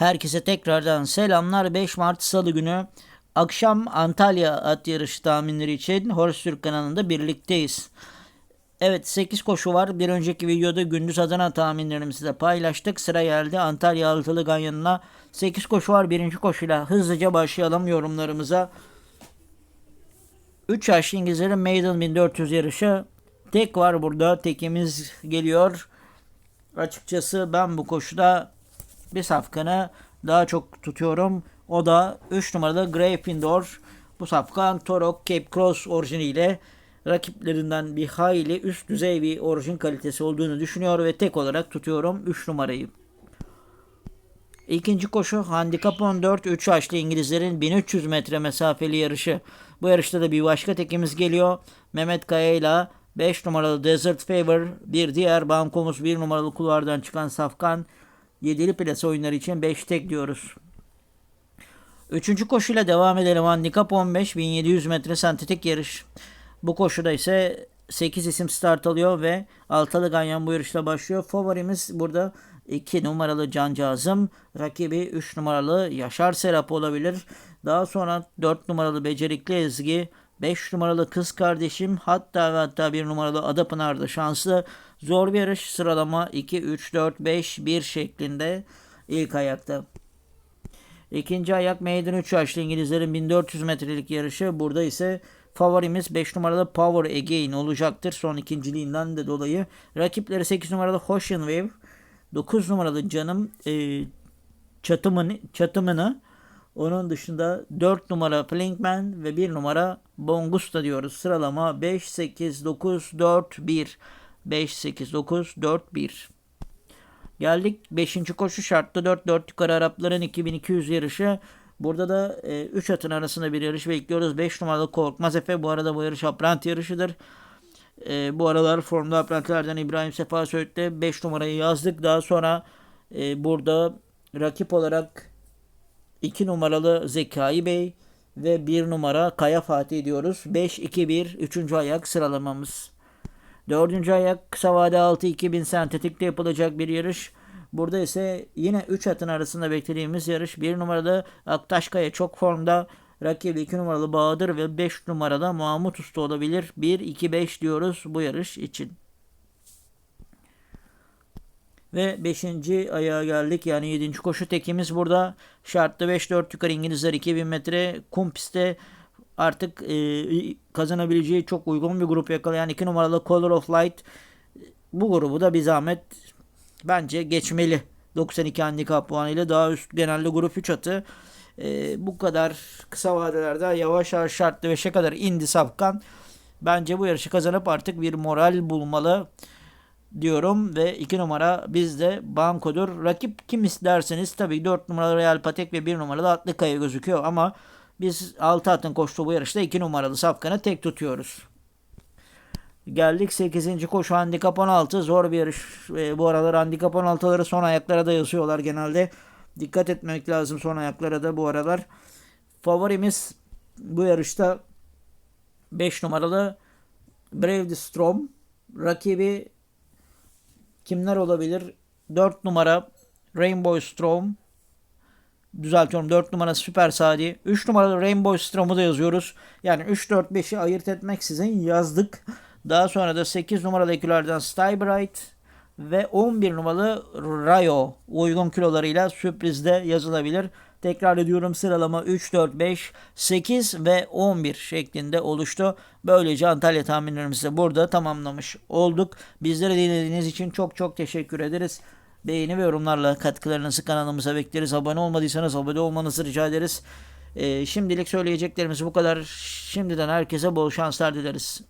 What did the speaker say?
Herkese tekrardan selamlar. 5 Mart Salı günü akşam Antalya at yarışı tahminleri için Horse Türk kanalında birlikteyiz. Evet 8 koşu var. Bir önceki videoda gündüz Adana tahminlerimizi de paylaştık. Sıra geldi Antalya Altılı Ganyanı'na. 8 koşu var. Birinci koşuyla hızlıca başlayalım yorumlarımıza. 3 yaşlı İngilizlerin Maiden 1400 yarışı. Tek var burada. Tekimiz geliyor. Açıkçası ben bu koşuda bir safkanı daha çok tutuyorum. O da 3 numaralı Gryffindor. Bu safkan Torok Cape Cross orijiniyle rakiplerinden bir hayli üst düzey bir orijin kalitesi olduğunu düşünüyor ve tek olarak tutuyorum 3 numarayı. İkinci koşu handikap 14 3 yaşlı İngilizlerin 1300 metre mesafeli yarışı. Bu yarışta da bir başka tekimiz geliyor. Mehmet Kaya ile 5 numaralı Desert Favor bir diğer bankomuz 1 numaralı kulvardan çıkan Safkan 7'li plase oyunları için 5 tek diyoruz. Üçüncü koşuyla devam edelim. Handikap 15 1700 metre sentetik yarış. Bu koşuda ise 8 isim start alıyor ve Altalı Ganyan bu yarışla başlıyor. Favorimiz burada 2 numaralı Cancağızım. Rakibi 3 numaralı Yaşar Serap olabilir. Daha sonra 4 numaralı Becerikli Ezgi. 5 numaralı kız kardeşim hatta ve hatta 1 numaralı Adapınar da şanslı. Zor bir yarış sıralama 2, 3, 4, 5, 1 şeklinde ilk ayakta. İkinci ayak meydan 3 yaşlı İngilizlerin 1400 metrelik yarışı. Burada ise favorimiz 5 numaralı Power Again olacaktır. Son ikinciliğinden de dolayı. Rakipleri 8 numaralı Ocean Wave. 9 numaralı Canım e, çatımını, çatımını onun dışında 4 numara Flinkman ve 1 numara Bongusta diyoruz. Sıralama 5, 8, 9, 4, 1. 5, 8, 9, 4, 1. Geldik 5. koşu şartlı 4 4 yukarı Arapların 2200 yarışı. Burada da 3 e, atın arasında bir yarış bekliyoruz. 5 numaralı Korkmaz Efe. Bu arada bu yarış aprant yarışıdır. E, bu aralar formda aprantlardan İbrahim Sefa Söğüt'te 5 numarayı yazdık. Daha sonra e, burada rakip olarak 2 numaralı Zekai Bey ve 1 numara Kaya Fatih diyoruz. 5-2-1 3. ayak sıralamamız. Dördüncü ayak kısa vade 6-2000 sentetikte yapılacak bir yarış. Burada ise yine 3 atın arasında beklediğimiz yarış. 1 numaralı Aktaşkaya çok formda. Rakibi 2 numaralı Bahadır ve 5 numaralı Mahmut Usta olabilir. 1-2-5 diyoruz bu yarış için. Ve 5. ayağa geldik. Yani 7. koşu tekimiz burada. Şartlı 5-4 yukarı İngilizler 2000 metre. Kum pistte artık e, kazanabileceği çok uygun bir grup yakalayan 2 numaralı Color of Light. Bu grubu da bir zahmet bence geçmeli. 92 handikap puanıyla daha üst genelde grup 3 atı. E, bu kadar kısa vadelerde yavaş yavaş şartlı 5'e kadar indi Safkan. Bence bu yarışı kazanıp artık bir moral bulmalı diyorum ve 2 numara bizde bankodur. Rakip kim isterseniz tabii 4 numaralı Real Patek ve 1 numaralı Atlıkaya gözüküyor ama biz 6 atın koştuğu bu yarışta 2 numaralı Safkan'ı tek tutuyoruz. Geldik 8. koşu handikap 16. Zor bir yarış. E, bu aralar handikap 16'ları son ayaklara da yazıyorlar genelde. Dikkat etmek lazım son ayaklara da bu aralar. Favorimiz bu yarışta 5 numaralı Brave Strom. Rakibi kimler olabilir? 4 numara Rainbow Storm. Düzeltiyorum 4 numara Süper Sadi. 3 numaralı Rainbow Storm'u da yazıyoruz. Yani 3 4 5'i ayırt etmek sizin yazdık. Daha sonra da 8 numaralı ekülerden Stybright ve 11 numaralı Rayo uygun kilolarıyla sürprizde yazılabilir. Tekrar ediyorum sıralama 3, 4, 5, 8 ve 11 şeklinde oluştu. Böylece Antalya tahminlerimizi burada tamamlamış olduk. Bizleri dinlediğiniz için çok çok teşekkür ederiz. Beğeni ve yorumlarla katkılarınızı kanalımıza bekleriz. Abone olmadıysanız abone olmanızı rica ederiz. Ee, şimdilik söyleyeceklerimiz bu kadar. Şimdiden herkese bol şanslar dileriz.